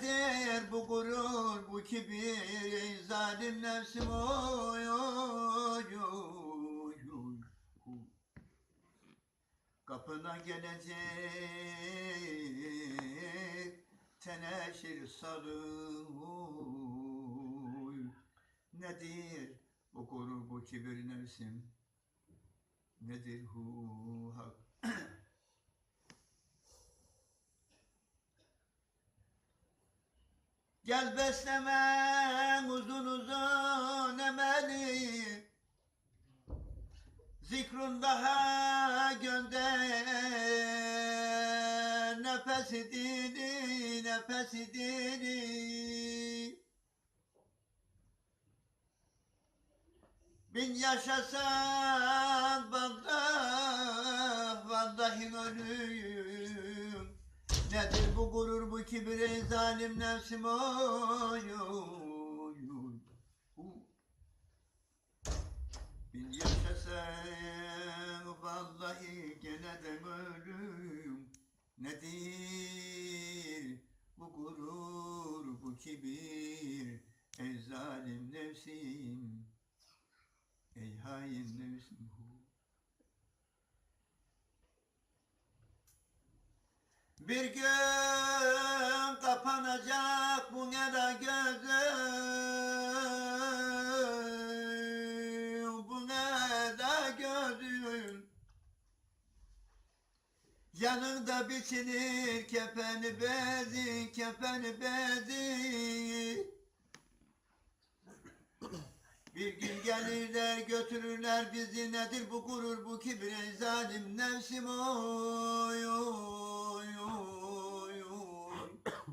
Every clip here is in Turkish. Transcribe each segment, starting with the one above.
Nedir bu gurur, bu kibir, zalim nefsim oy oy oy oy. Kapına gelecek teneşir sarıy. Nedir bu gurur, bu kibir nefsim? Nedir hu hak? Gel besleme uzun uzun emeli. Zikrun daha gönder Nefesi dini, nefesi dini Bin yaşasan ölüm Nedir bu gurur, bu kibir, ey zalim nefsim oy oy oy. Bin yaşasan vallahi gene de ölüm. Nedir bu gurur, bu kibir, ey zalim nefsim Ey hain nefsim Bir gün kapanacak bu ne de gözüm. Bu ne de gözüm. Yanında biçilir kefeni bezi, kefeni bezi. Bir gün gelirler götürürler bizi. Nedir bu gurur bu kibir zalim nefsim oy oy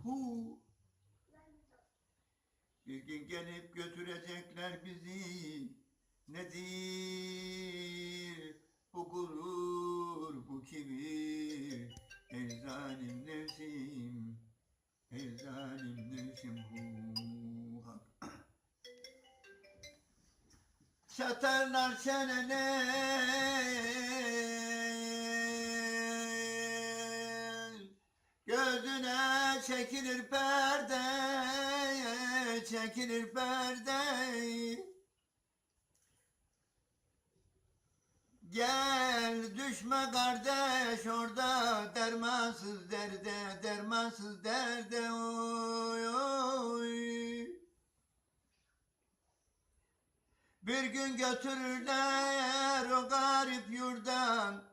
hu. Bir gün gelip götürecekler bizi. Nedir bu gurur bu kibir? Ey zalim nefsim ey zalim nefsim hu çenene Gözüne çekilir perde Çekilir perde Gel düşme kardeş orada dermansız derde dermansız derde oy oy. Bir gün götürürler o garip yurdan.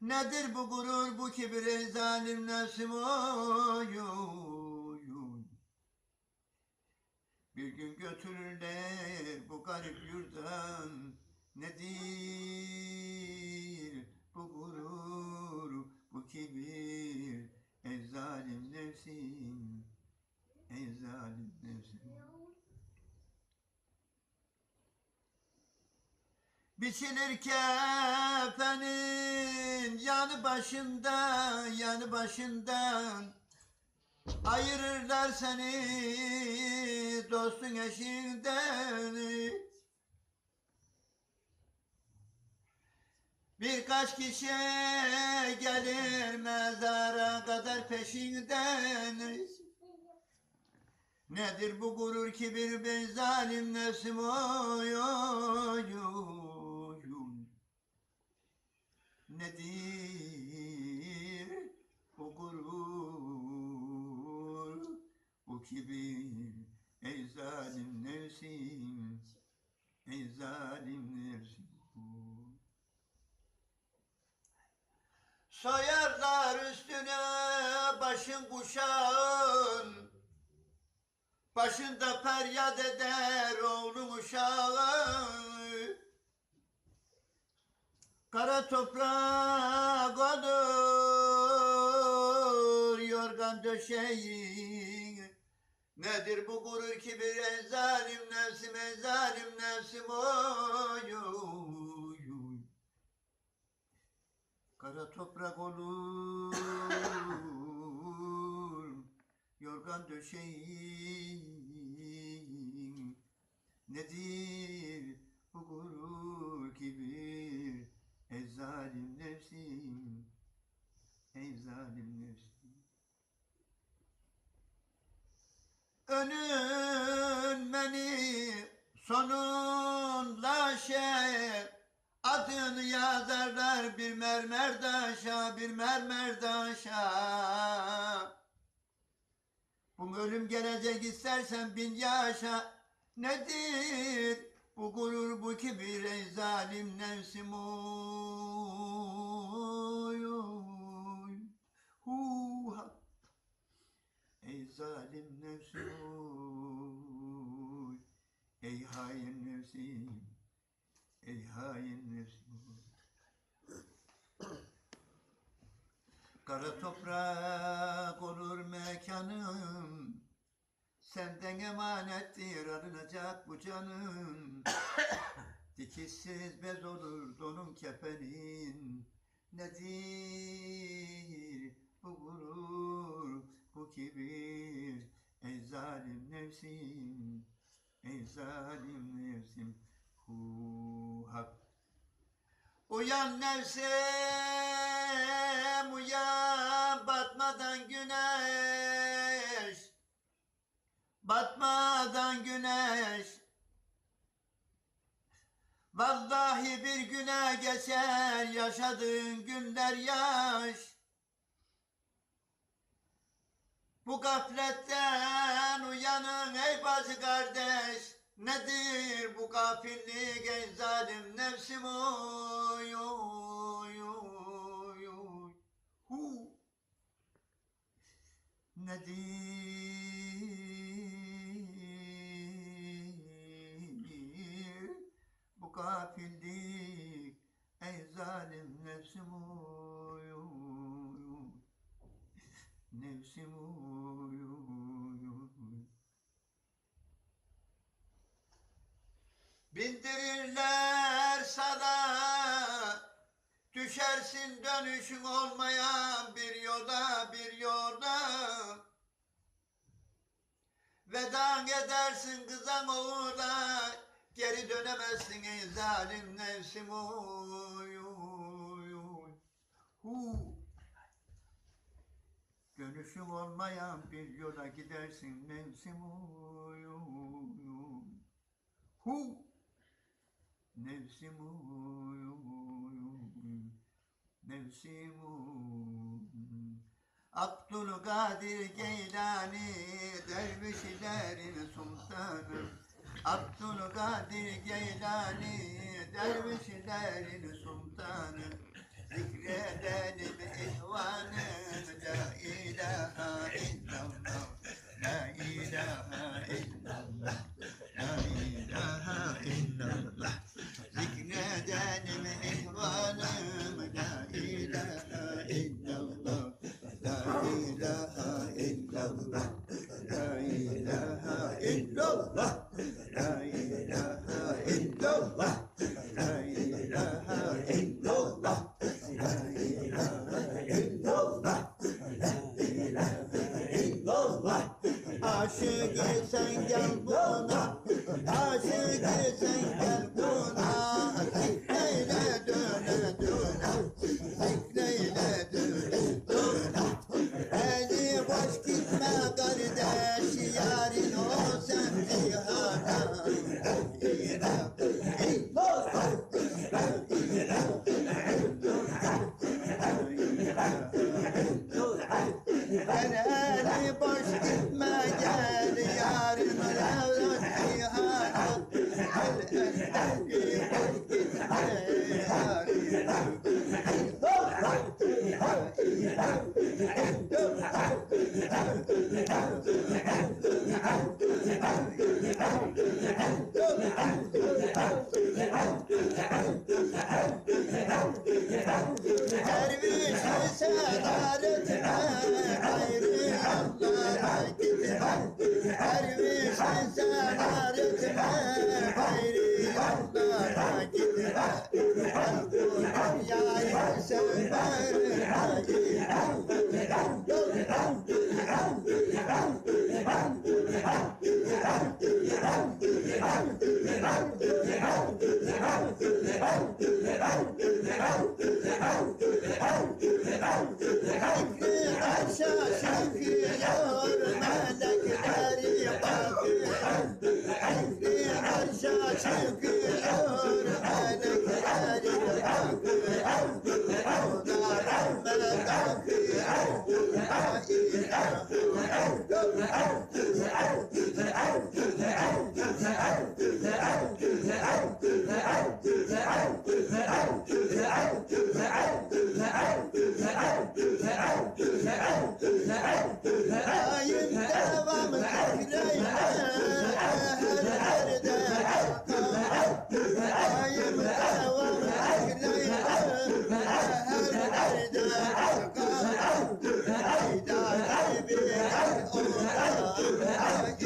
Nedir bu gurur bu kibir zalim nefsim oy oy oy Bir gün götürürler bu garip yurdan. Nedir bu gurur bu kibir. Ey zalim nefsim Ey zalim nefsim Biçilir kefenin yanı başında, yanı başından Ayırırlar seni dostun eşinden Birkaç kişi gelir mezara kadar peşinden Nedir bu gurur kibir ben zalim nefsim oy oy oy. Nedir bu gurur bu kibir ey zalim nefsim ey zalim nefsim. Soyarlar üstüne başın kuşağın Başında feryat eder oğlum uşağı Kara toprak olur yorgan döşeğin Nedir bu gurur kibir ey zalim nefsim ey zalim nefsim? Oy oy oy. Kara toprak olur yorgan döşeğin Nedir bu gurur kibir Ey zalim nefsim Ey zalim nefsim Önülmeni sonunda şey Adını yazarlar bir mermer taşa bir mermer taşa Bu ölüm gelecek istersen bin yaşa. Nedir bu gurur bu kibir ey zalim nefsim oy oy. Hu. Ey zalim nefsim oy. Ey hain nefsim Ey hain nefsim Kara toprak olur mekanım Senden emanettir arınacak bu canım. Dikişsiz bez olur donun kefenin. Nedir bu gurur bu kibir. Ey zalim nefsim Ey zalim nefsim. Hu hak. Uyan nefsim Batmadan güneş. Vallahi bir güne geçer yaşadığın günler yaş. Bu gafletten uyanın ey bacı kardeş. Nedir bu gafillik ey zalim nefsim? Oy oy oy oy. Hu. Nedir bu gafillik ey zalim nefsim oy Nefsim oy Bindirirler sana. Düşersin dönüşün olmayan bir yolda bir yolda Vedan edersin kızam uğurda Geri dönemezsin ey zalim nefsim oy oy oy. Hu. Dönüşün olmayan bir yola gidersin nefsim oy oy oy. Hu. Nefsim oy oy oy. Nefsim oy. Abdülkadir Geylani dervişlerin sultanı عبد القادر جيلاني درويش دار سلطان. ذكرى دار بإخوان لا إله إلا الله لا إله إلا الله. Hey, hey, dünyayı Aşağı عشاشة في الحور مالك طريقة في عشاشة في الحور مالك طريقة I'm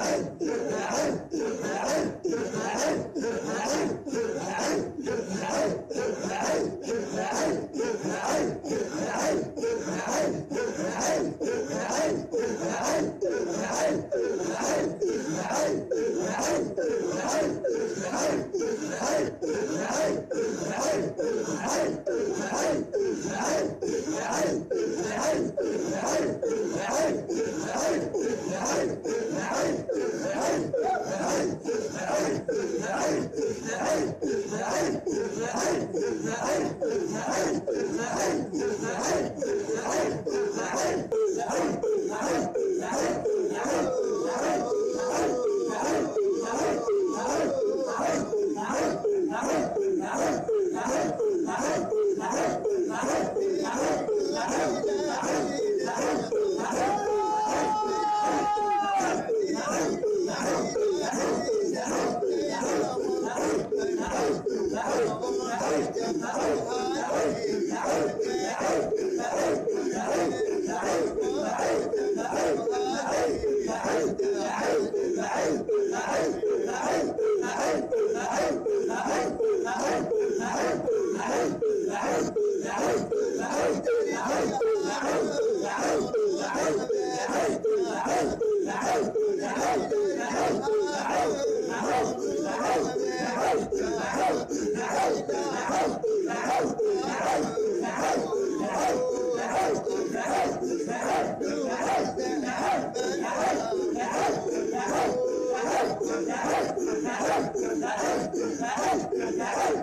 caralho. ¡Ay! ¡Ay!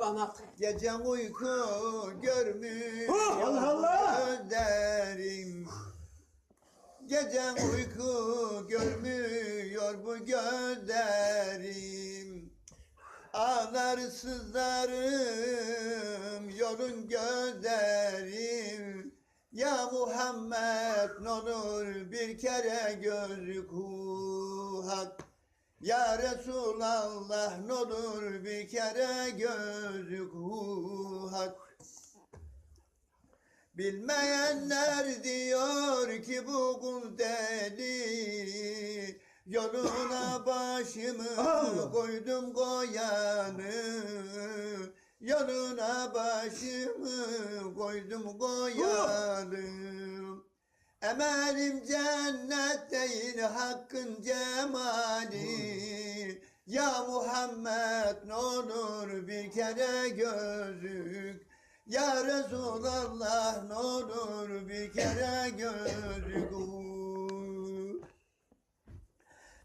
bana. Gece uyku görmüyor Oh, Allah Allah! gözlerim Gece uyku görmüyor bu gözlerim Ağlar sızlarım yolun gözlerim Ya Muhammed ne olur bir kere hu hak ya Resulallah ne olur bir kere gözük hu hak. Bilmeyenler diyor ki bu kul deli. Yoluna başımı koydum koyanı. Yoluna başımı koydum koyanı Emelim cennet değil hakkın cemali. Ya Muhammed ne olur bir kere gözük. Ya Resulallah ne olur bir kere gözük.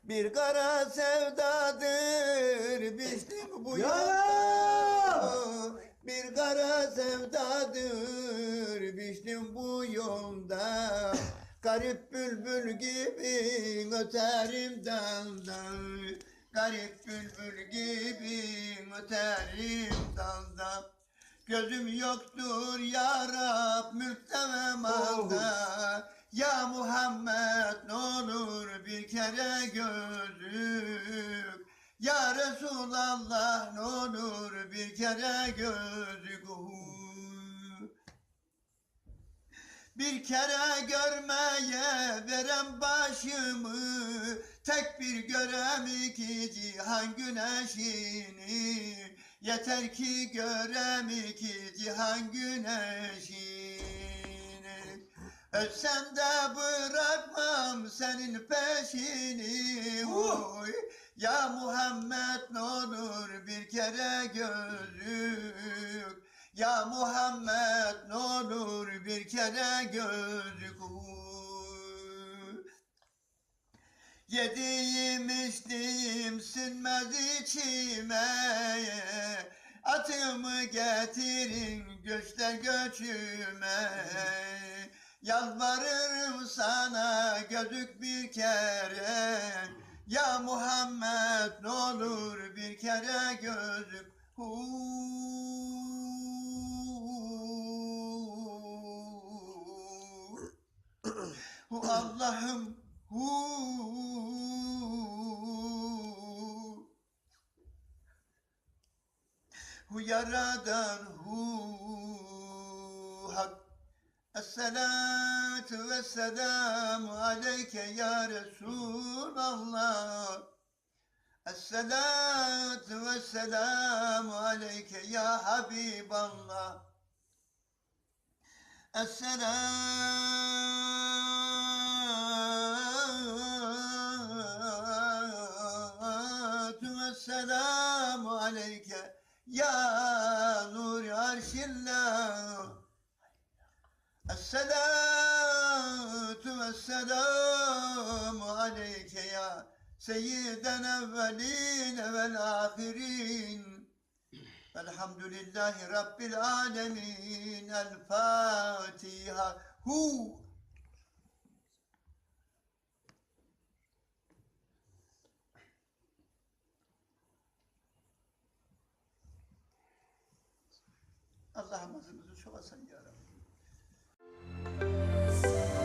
Bir kara sevdadır biçtim bu yolda Bir kara sevdadır biçtim bu yolda. Garip bülbül gibi öterim dalda Garip bülbül gibi öterim dalda Gözüm yoktur ya Rab mülkte ve malda Ya Muhammed ne olur bir kere gözük Ya Resulallah ne olur bir kere gözük bir kere görmeye verem başımı Tek bir görem iki cihan güneşini. Yeter ki görem iki cihan güneşini. Ölsem de bırakmam senin peşini. Oy. Ya Muhammed ne bir kere gözlük. Ya Muhammed ne bir kere gözük Yediğim içtiğim sinmez içime Atımı getirin göçler göçüme. Yalvarırım sana gözük bir kere Ya Muhammed ne olur bir kere gözük. Hu Allah'ım hu. Hu yaradan hu. Hak Esselatu vesselamu aleyke ya Resulallah. Esselatu vesselamu aleyke ya Habiballah. Esselatu vesselamu aleyke ya nur arşillah Esselatu vesselamu aleyke ya seyyiden evvelin vel ahirin. Elhamdülillahi Rabbil alemin. El Fatiha. Hu. Allah'ım Podcast.